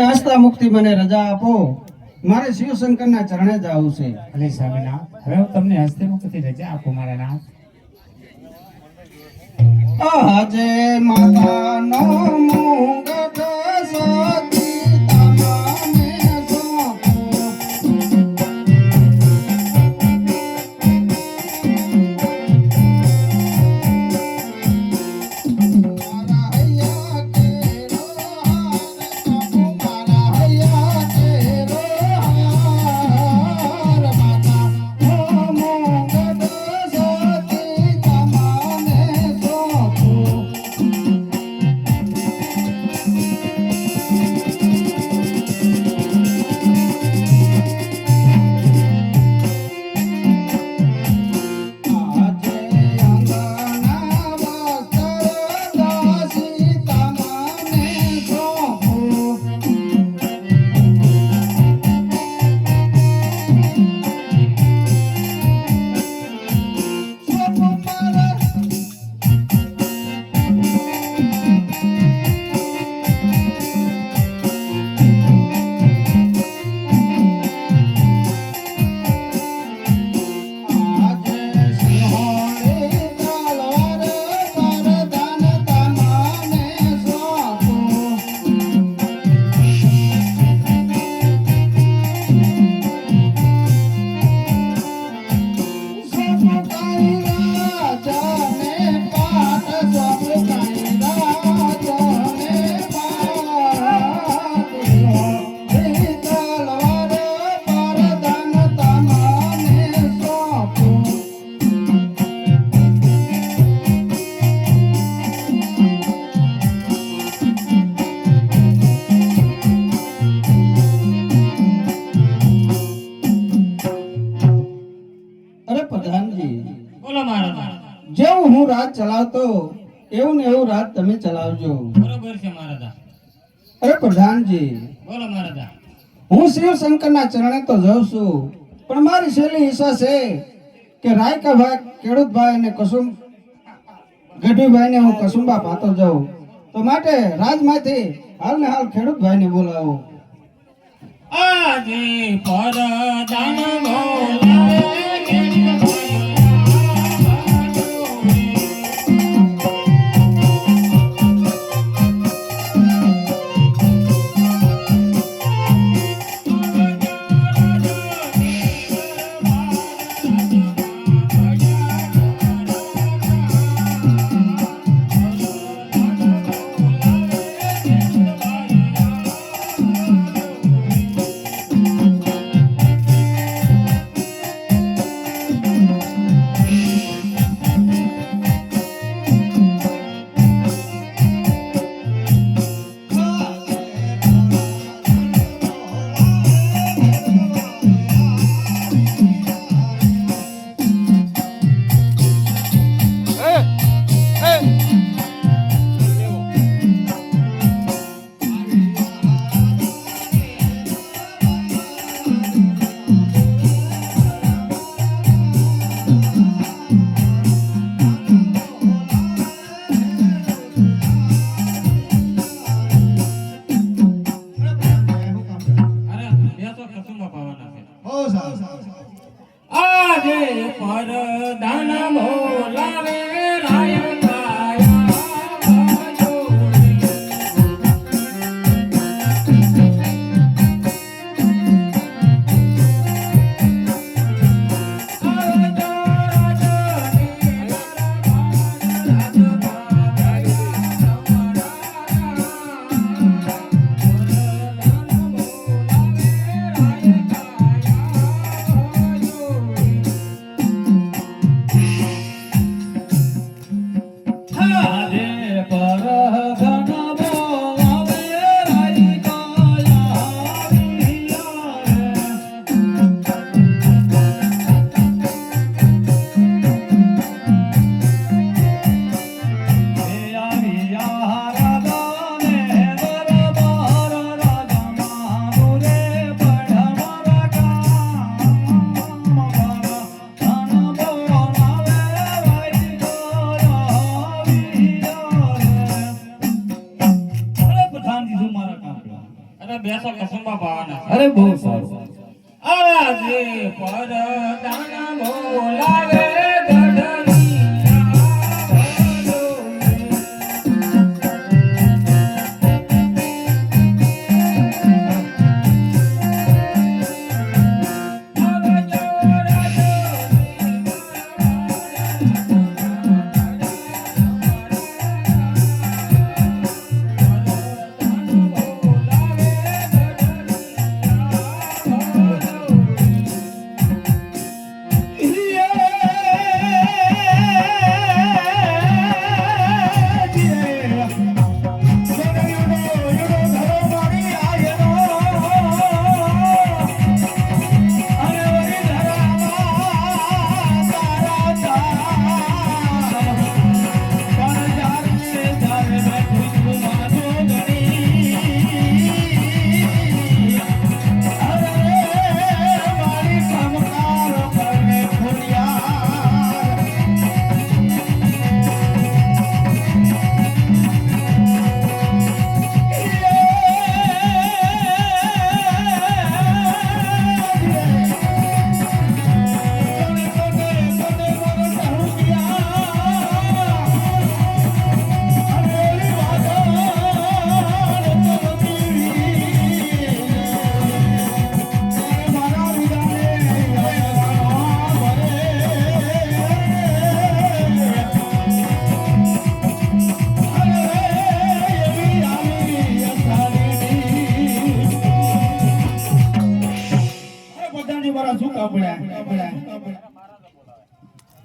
એ હસતા મુક્તિ મને રજા આપો. મારે શિવશંકરના ચરણે જવું છે. ભલે સ્વામિનાથ હવે હું તમને હસ્તે મુક્તિ રજા આપો મારા નાથ. આજે માતાનો મુંગટ હું રાત ચલાવતો એવું ને એવું રાત તમે ચલાવજો. બરોબર છે મહારાજા. અરે પ્રધાનજી બોલો મહારાજા. હું શિવ શંકરના ચરણે તો જઉં છું પણ મારી શૈલી ઈચ્છા છે કે રાયકા ભાઈ ખેડૂત ભાઈ અને કસુમ ગઢવીભાઈ ને હું કસુંબા પાતો જાઉં. તો માટે રાજમાંથી હાલ ને હાલ ખેડૂત ભાઈ ને બોલાવો. આજે પરદાન બોલાવે આજે પરદાન બોલાવે राधे અરે બહુ સારું. પરદાન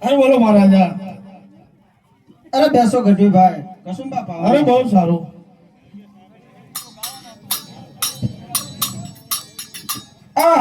અરે બોલો મહારાજા. અરે બેસો ગઢવીભાઈ કસુંબા પાવા અરે બહુ સારું. આ